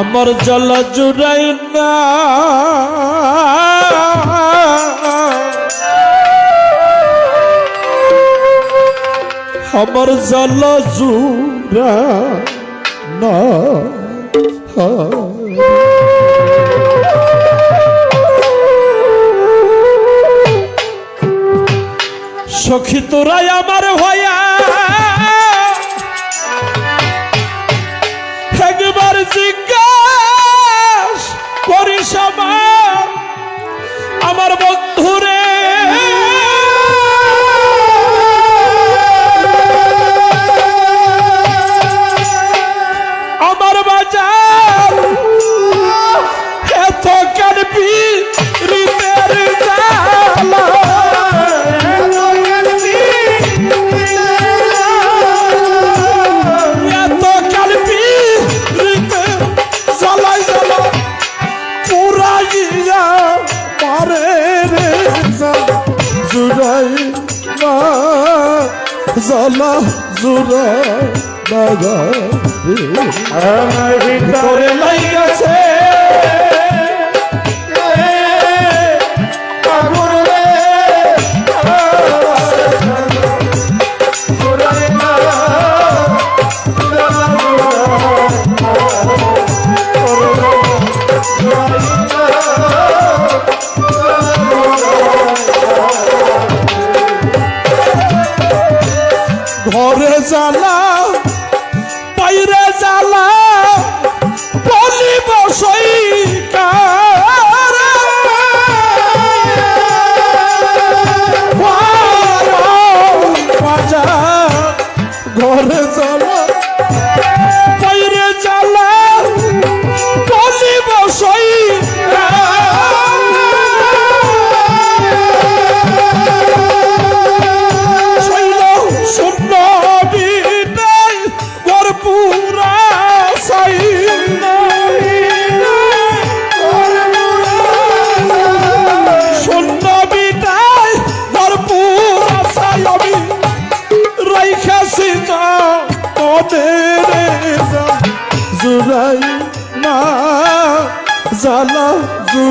আমার জল জুড়াই না। আমার জল জুড়া না। সখী তোরাই আমার ভয়া জুড়াই ভিতরে লাইগাছে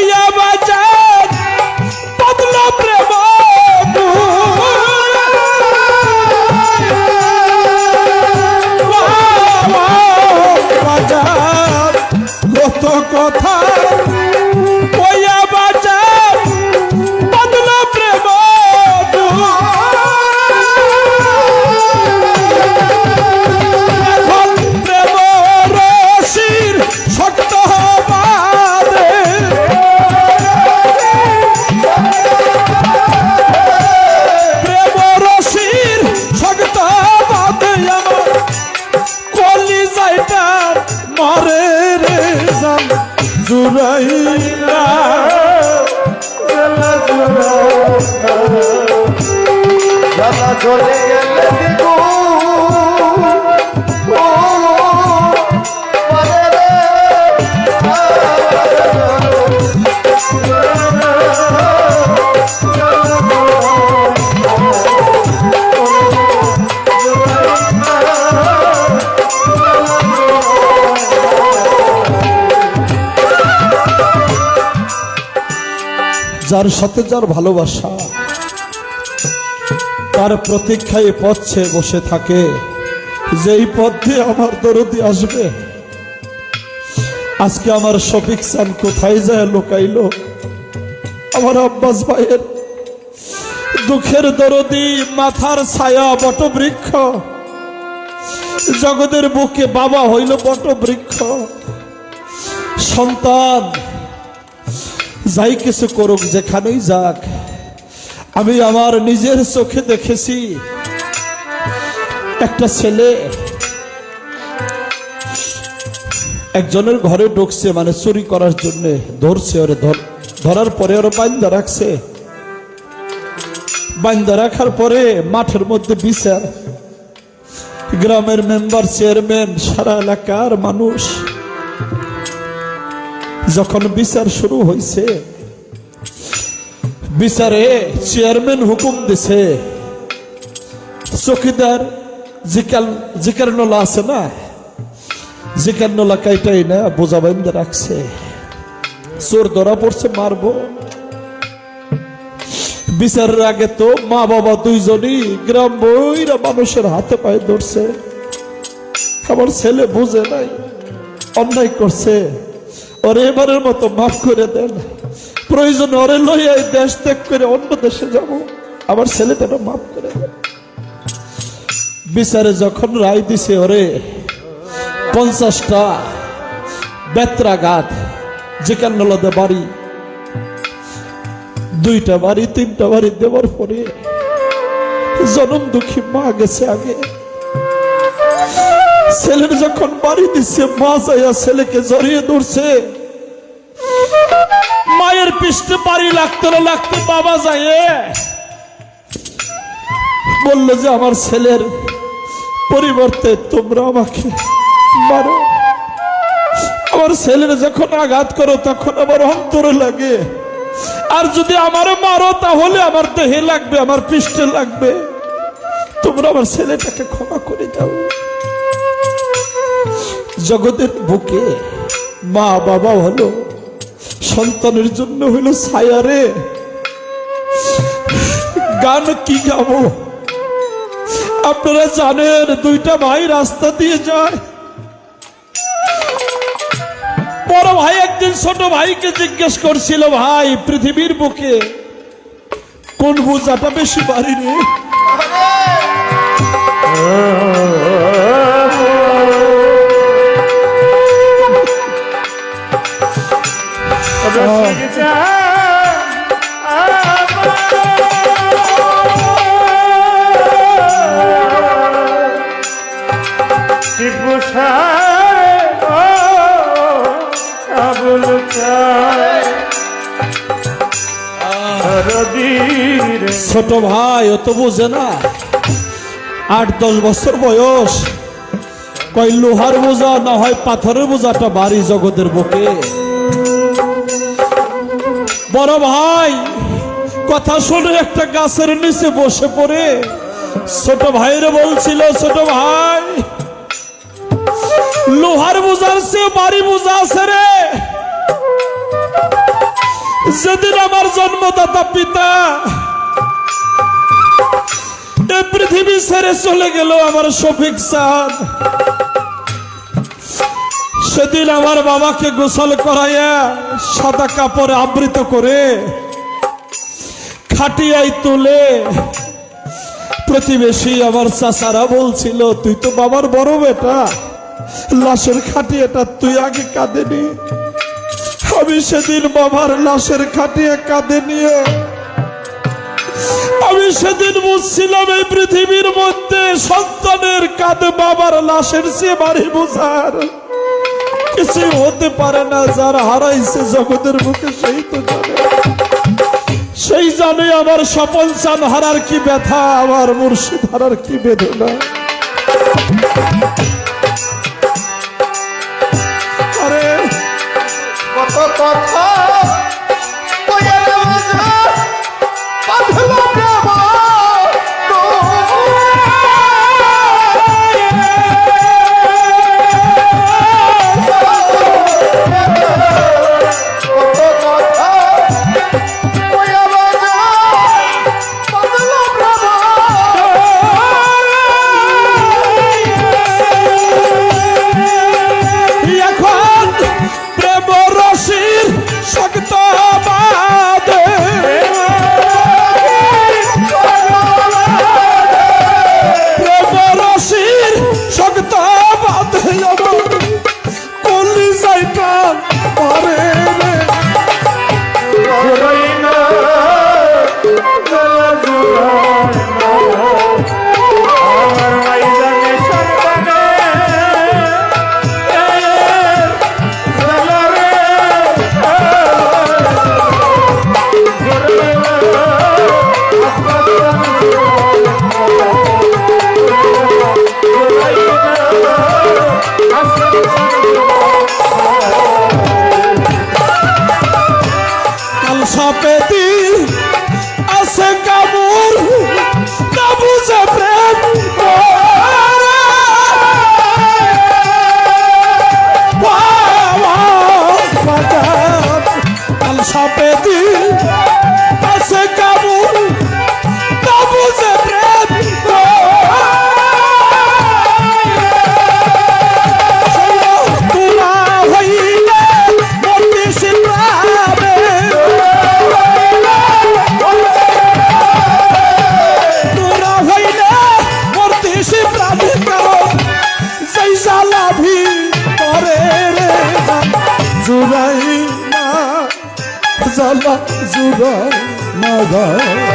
কইয়া বাজার যার সাথে যার ভালোবাসা তার প্রতীক্ষায় পথছে বসে থাকে। যেই পথ আমার দরদি আসবে, আজকে আমার শফিক সান কোথায় যায় লোকাইলো? আমার আব্বাস ভাইয়ের দুঃখের দরদি, মাথার ছায়া বটবৃক্ষ, জগতের বুকে বাবা হইল বটবৃক্ষ। সন্তান, যাই কিছু করুক যেখানেই যাক আমি আমার নিজের চোখে দেখেছি একটা ছেলে। একজনের ঘরে ঢুকছে মানে চুরি করার জন্য ধরছে ওরে ধরার পরে ওরা বান্দা রাখছে। বান্দা রাখার পরে মাঠের মধ্যে বিচার। গ্রামের মেম্বার, চেয়ারম্যান, সারা এলাকার মানুষ। যখন বিচার শুরু হয়েছে বিচারে চেয়ারম্যান হুকুম দিছে। চকিদার জিকাল জিকার নলা আছে না? জিকার নলা কাইটাই না, বোঝা রাখছে। চোর ধরা পড়ছে, মারবো। বিচারের আগে তো মা বাবা দুইজনই গ্রাম বইরা মানুষের হাতে পায়ে ধরছে। আমার ছেলে বুঝে নাই, অন্যায় করছে। ওরে এবারের মতো মাফ করে দেন। প্রয়োজন ওরে লইয়া দেশ ত্যাগ করে অন্য দেশে যাব। আমার ছেলেটা মাফ করে বিচারে যখন রায় দিছে ওরে, পঞ্চাশটা বেত্রাঘাত, যেখান নলদে বাড়ি, দুইটা বাড়ি, তিনটা বাড়ি দেওয়ার পরে জনম দুঃখী মা গেছে আগে। ছেলের যখন বাড়ি দিচ্ছে মা যাইয়া ছেলেকে জড়িয়ে ধরছে। মায়ের পৃষ্ঠে বাড়ি লাগতে না, লাগতে বাবা যায় বলল যে আমার ছেলের পরিবর্তে তোমরা আমাকে মারো। আমার ছেলের যখন আঘাত করো, তখন আমার অন্তরে লাগে। আর যদি আমারও মারো, তাহলে আমার দেহে লাগবে, আমার পৃষ্ঠে লাগবে। তোমরা আমার ছেলেটাকে ক্ষমা করে দাও। জগতের বুকে মা বাবা হলো। সন্তানের জন্য হইল ছায়ারে গান কি গাবো? আপনারা জানেন, দুইটা ভাই রাস্তা দিয়ে যায়। বড় ভাই একদিন ছোট ভাইকে জিজ্ঞেস করছিল, ভাই, পৃথিবীর বুকে কোন বোঝাটা বেশি বাড়ি রে? ছোট ভাই, ও তো বোঝে না। আট, দশ বছর বয়স। কই লোহার বোঝা, না হয় পাথরের বোঝাটা বাড়ি জগতের বুকে। বড় ভাই, কথা শুনে একটা গাছের নিচে বসে পড়ে। ছোট ভাইরে বলছিল, ছোট ভাই, লোহার বোঝার চেয়ে বাড়ি বোঝা আছে রে। যেদিন আমার জন্মদাতা পিতা পৃথিবী ছেড়ে চলে গেল আমার শফিক সাদ। সেদিন আমার বাবাকে গোসল করাইয়া সাদা কাপড়ে আবৃত করে খাটিয়াই তুলে প্রতিবেশী আমার চাচারা বলছিল, তুই তো বাবার বড় বেটা, লাশের খাটিয়াটা তুই আগে কাঁদেনি। আমি সেদিন বাবার লাশের খাটিয়ে কাঁদে নিয়ে আমি সেদিন বুঝছিলাম এই পৃথিবীর মধ্যে সন্তানের কাঁধে বাবার লাশের চেয়ে বাড়ি বোঝার কিছু হতে পারে না, যার হারাইছে জগতের মুখে সেই তো জানে। সেই জানে আমার স্বপন চান হারার কি ব্যথা, আমার মুর্শিদ হারার কি বেদনা। কত কথা কাল না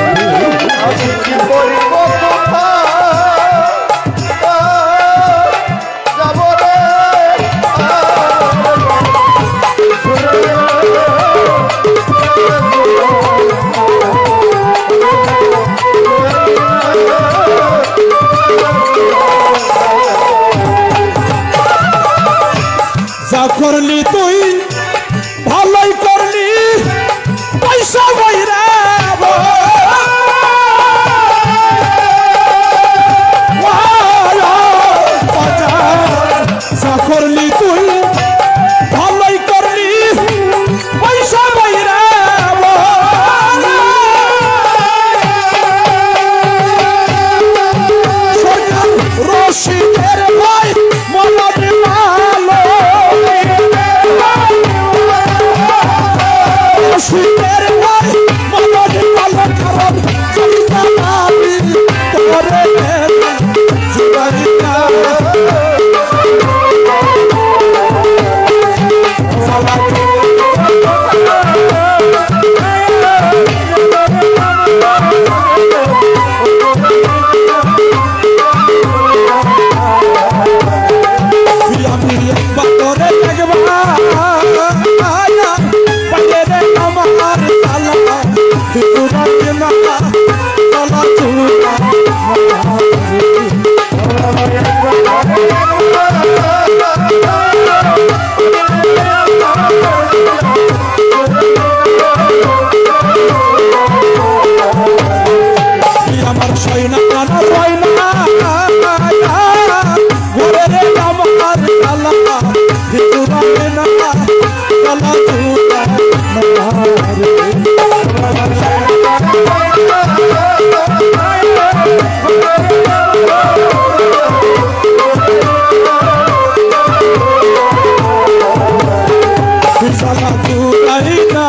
জ্বালা জুড়াই না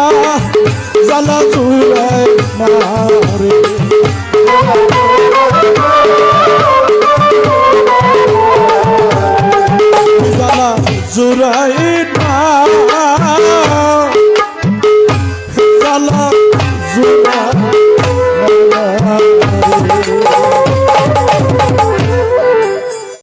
জ্বালা জুড়াই না রে। জ্বালা জুড়াই